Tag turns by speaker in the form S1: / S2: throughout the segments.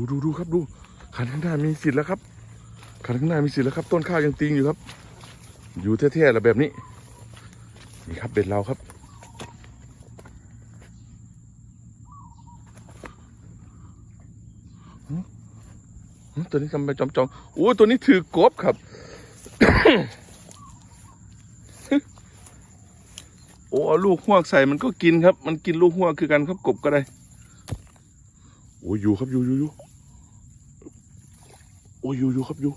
S1: ดูดูดูครับดูคันข้างหน้ามีสิทธิ์แล้วครับคันข้างหน้ามีสิทธิ์แล้วครับ ต้นข้าวยังติงอยู่ครับ อยู่แท้ๆแล้วแบบนี้ นี่ครับเบ็ดเราครับ ตัวนี้ทำไมจอมจอมโอ้ตัวนี้ถือกบครับ โอ้ลูกหวกใส่มันก็กินครับ มันกินลูกหวกคือกันครับกบก็ได้ โอ้ยอยู่ครับอยู่อยู่อยู่ โอ้ยอยู่อยู่ครับอยู่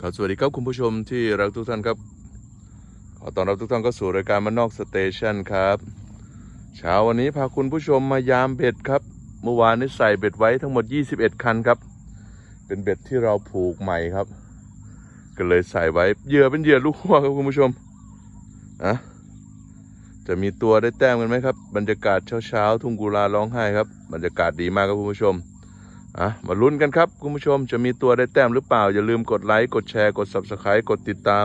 S1: ครับสวัสดีครับคุณผู้ชมที่รักทุกท่านครับ ขอต้อนรับทุกท่านเข้าสู่รายการมันนอกสเตชันครับเช้าวันนี้พาคุณผู้ชมมายามเบ็ดครับ เมื่อวานนี้ใส่เบ็ดไว้ทั้งหมด 21 คันครับ เป็นเบ็ดที่เราผูกใหม่ครับ ก็เลยใส่ไว้เหยื่อเป็นเหยื่อลูกหัวครับคุณผู้ชมอะ จะมีตัวได้แต้มกันไหมครับ บรรยากาศเช้าๆทุ่งกุลาร้องไห้ครับ บรรยากาศดีมากครับคุณผู้ชมอะมาลุ้นกันครับคุณผู้ชมจะมีตัวได้แต้มหรือเปล่า อย่าลืมกดไลค์กดแชร์กด subscribe กดติดตาม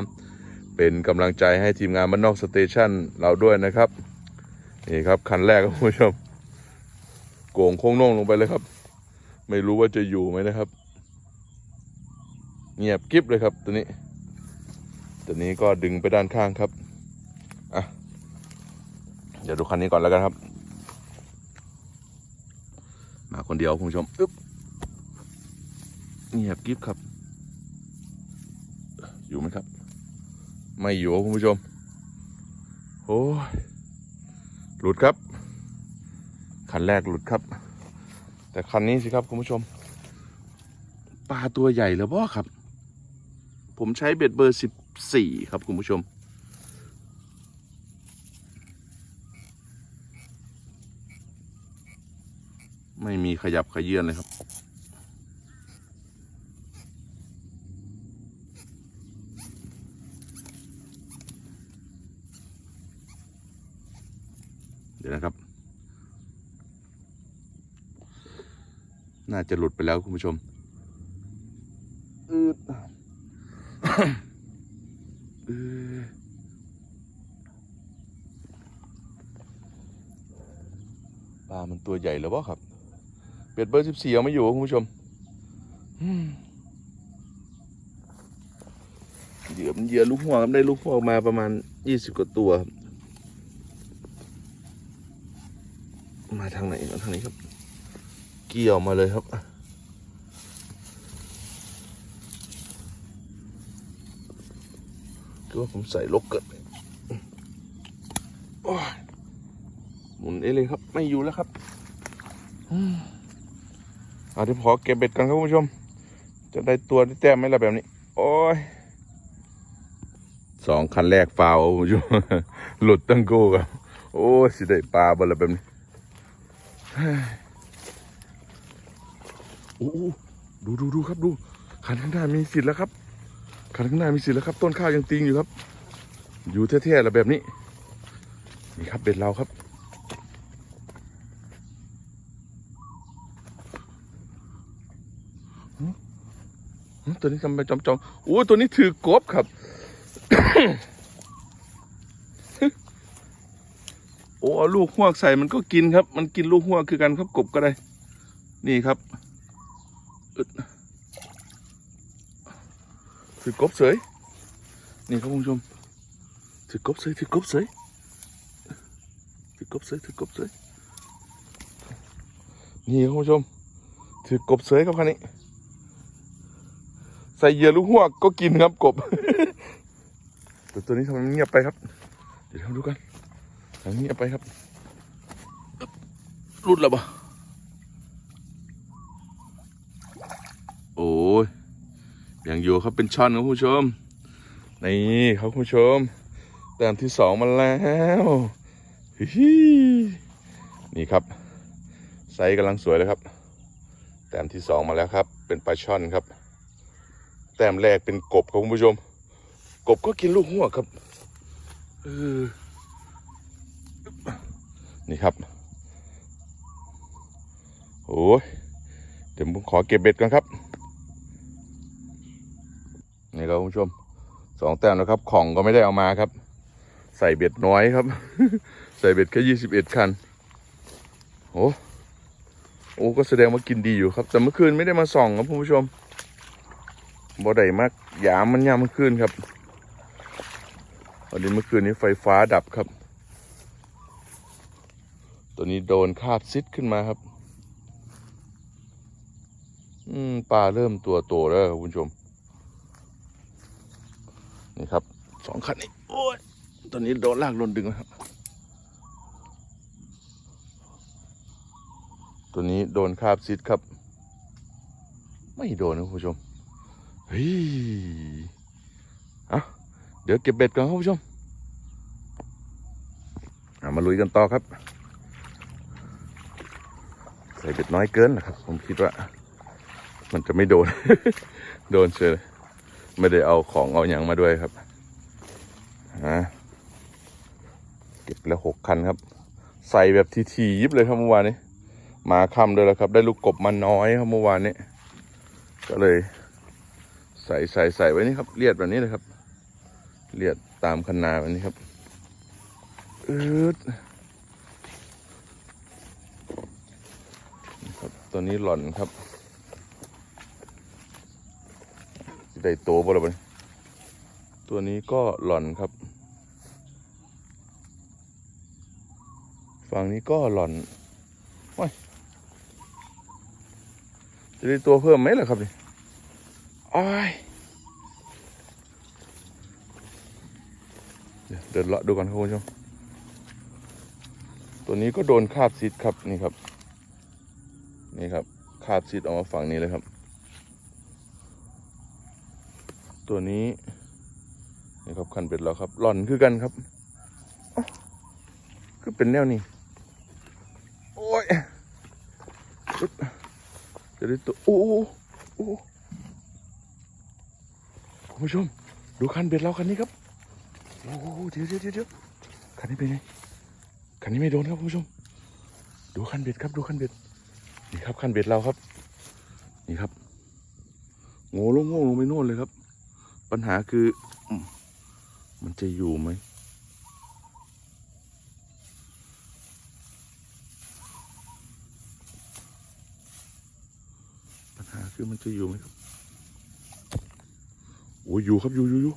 S1: เป็นกำลังใจให้ทีมงานมันนอกสเตชันเราด้วยนะครับนี่ครับคันแรกครับคุณผู้ชม โก่งโค้งน่องลงไปเลยครับ ไม่รู้ว่าจะอยู่ไหมนะครับ เงียบกริบเลยครับตัวนี้ ตัวนี้ก็ดึงไปด้านข้างครับอะ เดี๋ยวดูคันนี้ก่อนแล้วกันครับ มาคนเดียวคุณผู้ชมอึ๊บเงียบกริบครับ อยู่ไหมครับ ไม่อยู่คุณผู้ชมโอ้ยหลุดครับ คันแรกหลุดครับ แต่คันนี้สิครับคุณผู้ชม ปลาตัวใหญ่หรือเปล่าครับ ผมใช้เบ็ดเบอร์สิบสี่ครับคุณผู้ชม ไม่มีขยับขยื่นเลยครับ เดี๋ยวนะครับ น่าจะหลุดไปแล้วคุณผู้ชมอืดเออปลามันตัวใหญ่หรือเปล่าครับ เป็ดเบอร์สิบสี่เอาไม่อยู่คุณผู้ชมเหยื่อมันเหยื่อลูกหัวครับได้ลูกหัวมาประมาณยี่สิบกว่าตัวครับมาทางไหนมาทางนี้ครับ เกี่ยวมาเลยครับคือว่าผมใส่ลกเกิดไปโอ้ยหมุนเอเลยครับ ไม่อยู่แล้วครับ อาเดี๋ยวขอเก็บเบ็ดกันครับคุณผู้ชม จะได้ตัวได้แต้มไหมล่ะแบบนี้ โอ้ยสองคันแรกฟาวคุณผู้ชมหลุดตั้งโก้ครับ โอ้ยสิได้ปลาบ่ละแบบนี้โอ้ดูดูดูครับดูคันข้างหน้ามีสิทธิ์แล้วครับคันข้างหน้ามีสิทธิ์แล้วครับ ต้นข้าวยังติงอยู่ครับ อยู่แท้ๆแล้วแบบนี้ นี่ครับเบ็ดเราครับ หืมหืม ตัวนี้ทำไมจอมจอมโอ้ตัวนี้ถือกบครับ โอ้ลูกหวกใส่มันก็กินครับ มันกินลูกหวกคือกันครับกบก็ได้ นี่ครับถือกบเสยนี่ครับคุณผู้ชมถือกบเสยถือกบเสยถือกบเสยถือกบเสยนี่ครับคุณผู้ชมถือกบเสยครับคันนี้ ใส่เหยื่อลูกหัวก็กินครับกบ แต่ตัวนี้ทำไมมันเงียบไปครับ เดี๋ยวเราดูกันทำเงียบไปครับรุดแล้วปะโอ้ยอยังอยู่ครับเป็นช่อนครับคุณผู้ชม นี่ครับคุณผู้ชมแต้มที่สองมาแล้วฮิฮนี่ครับไซส์กำลังสวยเลยครับแต้มที่สองมาแล้วครับ เป็นปลาช่อนครับ แต้มแรกเป็นกบครับคุณผู้ชม กบก็กินลูกหัวครับเออนี่ครับ โอ้ยเดี๋ยวผมขอเก็บเบ็ดกันครับ นี่ครับคุณผู้ชมสองแต้มนะครับ ของก็ไม่ได้เอามาครับ ใส่เบ็ดน้อยครับ ใส่เบ็ดแค่ยี่สิบเอ็ดคันโอ้โอ้ก็แสดงว่ากินดีอยู่ครับ แต่เมื่อคืนไม่ได้มาส่องครับคุณผู้ชม บ่ได้มากยามมันยามเมื่อคืนครับวันนี้เมื่อคืนนี้ไฟฟ้าดับครับ ตัวนี้โดนคาบซิดขึ้นมาครับ อืมปลาเริ่มตัวโตแล้วครับคุณผู้ชม นี่ครับสองคันนี้โอ้ยตอนนี้โดนลากโดนดึงแล้วครับ ตัวนี้โดนคาบซิดครับ ไม่โดนนะคุณผู้ชม เฮ้ยเอาเดี๋ยวเก็บเบ็ดก่อนครับคุณผู้ชมามาลุยกันต่อครับ ใส่เบ็ดน้อยเกินนะครับ ผมคิดว่า มันจะไม่โดน โดนเฉยไม่ได้เอาของเอาอย่างมาด้วยครับอ่าเก็บแล้วหกคันครับ ใส่แบบทีๆยิบเลยครับเมื่อวานนี้มาค่ำด้วยแล้วครับ ได้ลูกกบมาน้อยครับเมื่อวานนี้ ก็เลย ใส่ใส่ใส่ไว้นี่ครับเลียดแบบนี้เลยครับ เลียดตามคันนาแบบนี้ครับอืดครับตัวนี้หล่อนครับได้โตบ่ละบัดนี้ตัวนี้ก็หล่อนครับ ฝั่งนี้ก็หล่อนว้ยจะได้ตัวเพิ่มไหมล่ะครับนี่ โอ้ยเดินเลาะดูก่อนคุณผู้ชมตัวนี้ก็โดนคาบซิดครับนี่ครับ นี่ครับคาบซิดออกมาฝั่งนี้เลยครับ ตัวนี้นี่ครับคันเป็ดเราครับหล่อนคือกันครับคือเป็นแนวนี้โอ้ยจะได้ตัวโอ้โหโอ้โห คุณผู้ชม ดูคันเบ็ดเราคันนี้ครับโอ้โหเดี๋ยวเดี๋ยวเดี๋ยวคันนี้เป็นไงคันนี้ไม่โดนครับคุณผู้ชม ดูคันเบ็ดครับดูคันเบ็ดนี่ครับคันเบ็ดเราครับ นี่ครับโง่ลงโง่ลงไปโน่นเลยครับ ปัญหาคือ มันจะอยู่ไหมปัญหาคือมันจะอยู่ไหมครับ โอ้ยอยู่ครับอยู่อยู่อยู่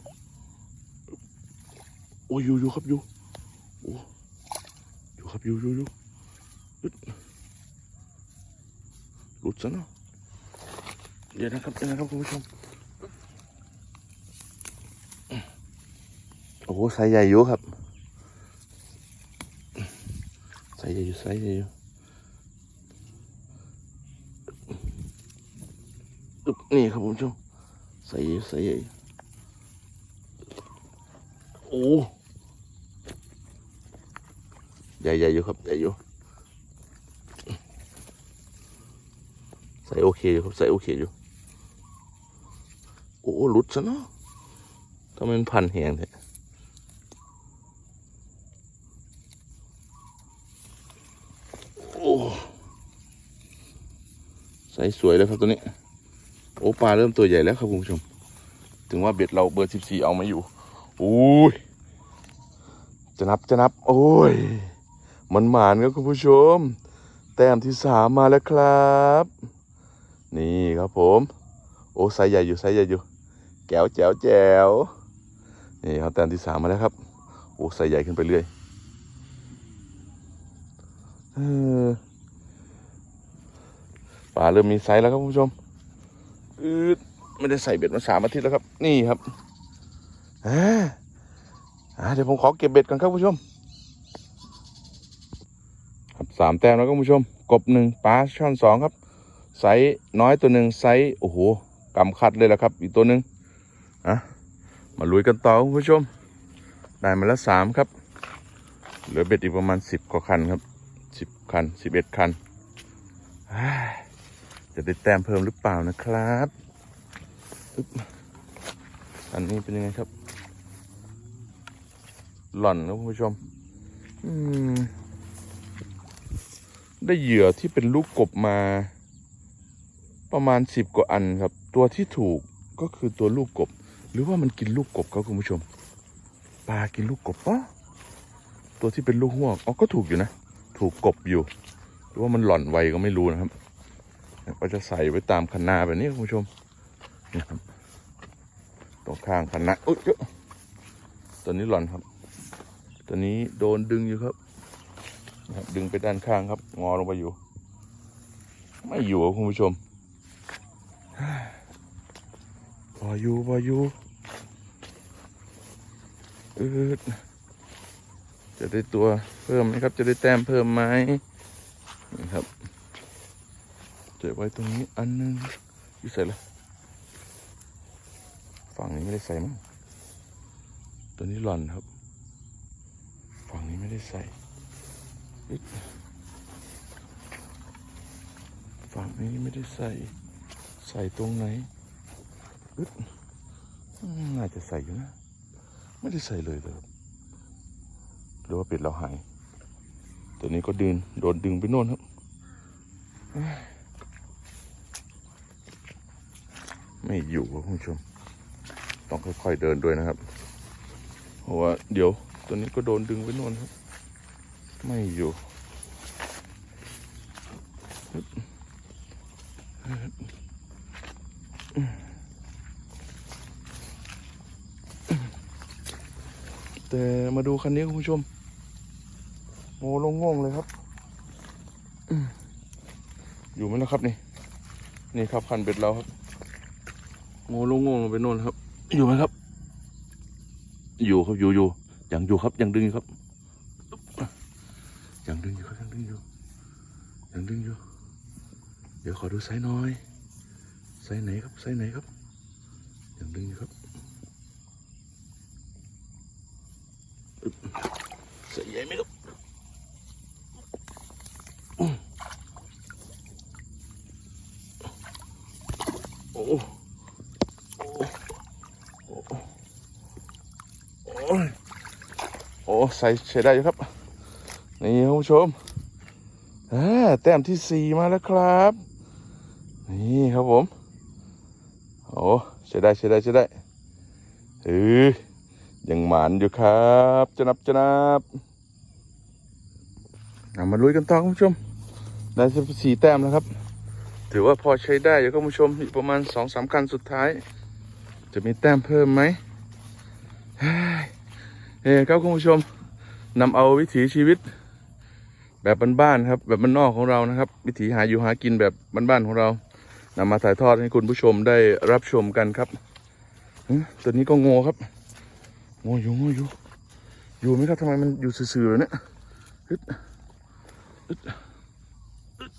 S1: โอ้ยอยู่อยู่ครับอยู่โอ้อยู่ครับอยู่อยู่อยู่หลุดซะเนาะเดี๋ยวนะครับเดี๋ยวนะครับคุณผู้ชมโอ้โหไซส์ใหญ่อยู่ครับไซส์ใหญ่อยู่ไซส์ใหญ่อยู่นี่ครับผมผู้ชมใส่ใส่ ใหญ่ใหญ่อยู่ครับ ใหญ่อยู่ ใส่โอเคอยู่ครับ ใส่โอเคอยู่ โอ้หลุดซะเนาะทำไมมันพันแหงแท้โอ้ใส่สวยเลยครับตัวนี้ โอ้ปลาเริ่มตัวใหญ่แล้วครับคุณผู้ชม ถึงว่าเบ็ดเราเบอร์สิบสี่เอามาอยู่ อุ้ย จะนับจะนับ โอ้ย มันหมานครับคุณผู้ชม แต้มที่สามมาแล้วครับ นี่ครับผม โอ้ไซใหญ่อยู่ไซใหญ่อยู่ แก้วแจ๋วแจ๋วนี่ครับแต้มที่สามมาแล้วครับ โอ้ไซใหญ่ขึ้นไปเรื่อยปลาเริ่มมีไซส์แล้วครับคุณผู้ชมอืดไม่ได้ใส่เบ็ดมาสามอาทิตย์แล้วครับ นี่ครับอ่าอ่า เดี๋ยวผมขอเก็บเบ็ดก่อนครับผู้ชม ครับสามแต้มแล้วครับผู้ชม กบหนึ่งปลาช่อนสองครับไซส์น้อยตัวหนึ่งไซส์โอ้โหกำคัดเลยละครับ อีกตัวหนึ่งอะมาลุยกันต่อคุณผู้ชม ได้มาแล้วสามครับ เหลือเบ็ดอีกประมาณสิบกว่าคันครับสิบคันสิบเอ็ดคันจะได้แต้มเพิ่มหรือเปล่านะครับอันนี้เป็นยังไงครับ หล่อนนะคุณผู้ชม อืม ได้เหยื่อที่เป็นลูกกบมา ประมาณสิบกว่าอันครับ ตัวที่ถูกก็คือตัวลูกกบ หรือว่ามันกินลูกกบครับคุณผู้ชมปลากินลูกกบปะตัวที่เป็นลูกหัวกอ๋อก็ถูกอยู่นะ ถูกกบอยู่ หรือว่ามันหล่อนไวก็ไม่รู้นะครับก็จะใส่ไว้ตามคันนาแบบนี้คุณผู้ชมนี่ครับตรงข้างคันนาอุ๊ยเจ้าตัวนี้หล่อนครับ ตัวนี้โดนดึงอยู่ครับนะครับ ดึงไปด้านข้างครับ งอลงไปอยู่ ไม่อยู่ครับคุณผู้ชมพออยู่พออยู่อืดจะได้ตัวเพิ่มไหมครับ จะได้แต้มเพิ่มไหมนี่ครับเก็บไว้ตรงนี้อันหนึงอยู่ใส่เลยฝั่งนี้ไม่ได้ใส่มั้งตัวนี้หล่อนครับ ไม่ได้ใส่ฝั่งนี้ไม่ได้ใส่ใส่ตรงไหนอึดอืมน่าจะใส่อยู่นะ ไม่ได้ใส่เลยเลยหรือว่าเป็ดเราหาย ตัวนี้ก็ดึงโดนดึงไปโน่นครับ ไม่อยู่ครับคุณผู้ชม ต้องค่อยๆเดินด้วยนะครับ เพราะว่าเดี๋ยวตัวนี้ก็โดนดึงไปโน่นครับ ไม่อยู่แต่มาดูคันนี้คุณผู้ชมโมลงงงเลยครับ อยู่ไหมนะครับนี่ นี่ครับคันเบ็ดเราครับโมลงงงลงไปโน่นครับ อยู่ไหมครับ อยู่ครับอยู่อยู่ยังอยู่ครับยังดึงครับ ยังดึงอยู่ครับยังดึงอยู่ยังดึงอยู่ เดี๋ยวขอดูไซส์น้อยไซส์ไหนครับไซส์ไหนครับยังดึงอยู่ครับไซส์ใหญ่ไหมครับโอ้โหโอ้โหโอ้โหโอ้ยโอ้ใส่ใช้ได้อยู่ครับ นี่คุณผู้ชมแต้มที่สี่มาแล้วครับ นี่ครับผม โอ้ใช้ได้ใช้ได้ใช้ได้เออยังหมานอยู่ครับจะนับจะนับเอามาลุยกันต่อคุณผู้ชม ได้สิบสี่แต้มแล้วครับ ถือว่าพอใช้ได้อยู่คุณผู้ชมอีกประมาณสองสามคันสุดท้าย จะมีแต้มเพิ่มไหมเฮ้ยเฮ้ยครับคุณผู้ชมนำเอาวิถีชีวิต แบบบ้านๆครับ แบบบ้านนอกของเรานะครับ วิถีหาอยู่หากินแบบบ้านๆของเรานำมาถ่ายทอดให้คุณผู้ชมได้รับชมกันครับตัวนี้ก็ง่ครับง่อยู่ง่อยู่ อยู่ไหมครับทำไมมันอยู่ซื่อๆเนี่ยฮึดฮึดฮึด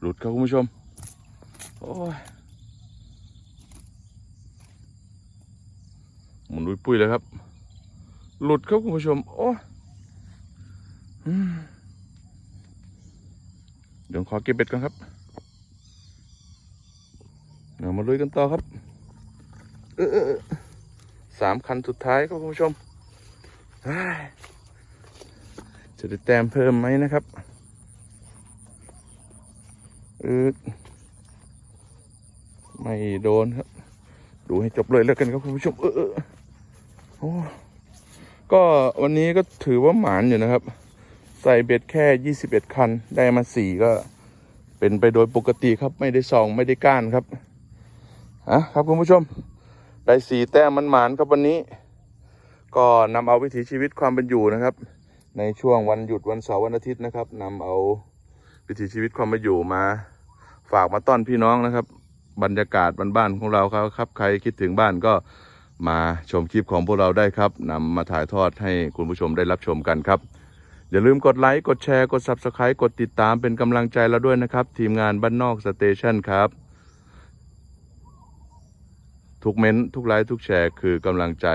S1: หลุดครับคุณผู้ชม โอ้ยหมุนลุยปุ้ยเลยครับ หลุดครับคุณผู้ชม โอ้ยอืมเดี๋ยวขอเก็บเบ็ดก่อนครับเดี๋ยวมาลุยกันต่อครับเออเอสามคันสุดท้ายครับคุณผู้ชม จะได้แต้มเพิ่มไหมนะครับเออไม่โดนครับ ดูให้จบเลยแล้วกันครับคุณผู้ชมออเออโอ้ ก็วันนี้ก็ถือว่าหมานอยู่นะครับ ใส่เบ็ดแค่ 21 คัน ได้มา 4 ก็เป็นไปโดยปกติครับ ไม่ได้ซองไม่ได้ก้านครับอะครับคุณผู้ชม ได้สี่แต้มมันหมานครับวันนี้ ก็นำเอาวิถีชีวิตความเป็นอยู่นะครับ ในช่วงวันหยุดวันเสาร์วันอาทิตย์นะครับนำเอาวิถีชีวิตความเป็นอยู่มา ฝากมาต้อนพี่น้องนะครับ บรรยากาศบ้านๆของเราครับครับ ใครคิดถึงบ้านก็ มาชมคลิปของพวกเราได้ครับนำมาถ่ายทอดให้คุณผู้ชมได้รับชมกันครับ อย่าลืมกดไลค์กดแชร์กด Subscribe กดติดตามเป็นกำลังใจเราด้วยนะครับ ทีมงานบ้านนอกสเตชันครับ ทุกเม้นทุกไลค์ทุกแชร์คือกำลังใจ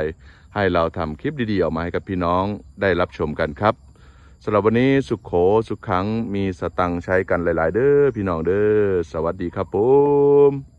S1: ให้เราทำคลิปดีๆออกมาให้กับพี่น้องได้รับชมกันครับสำหรับวันนี้สุขโขสุขขังมีสตังใช้กันหลาย ๆ เด้อพี่น้องเด้อสวัสดีครับผม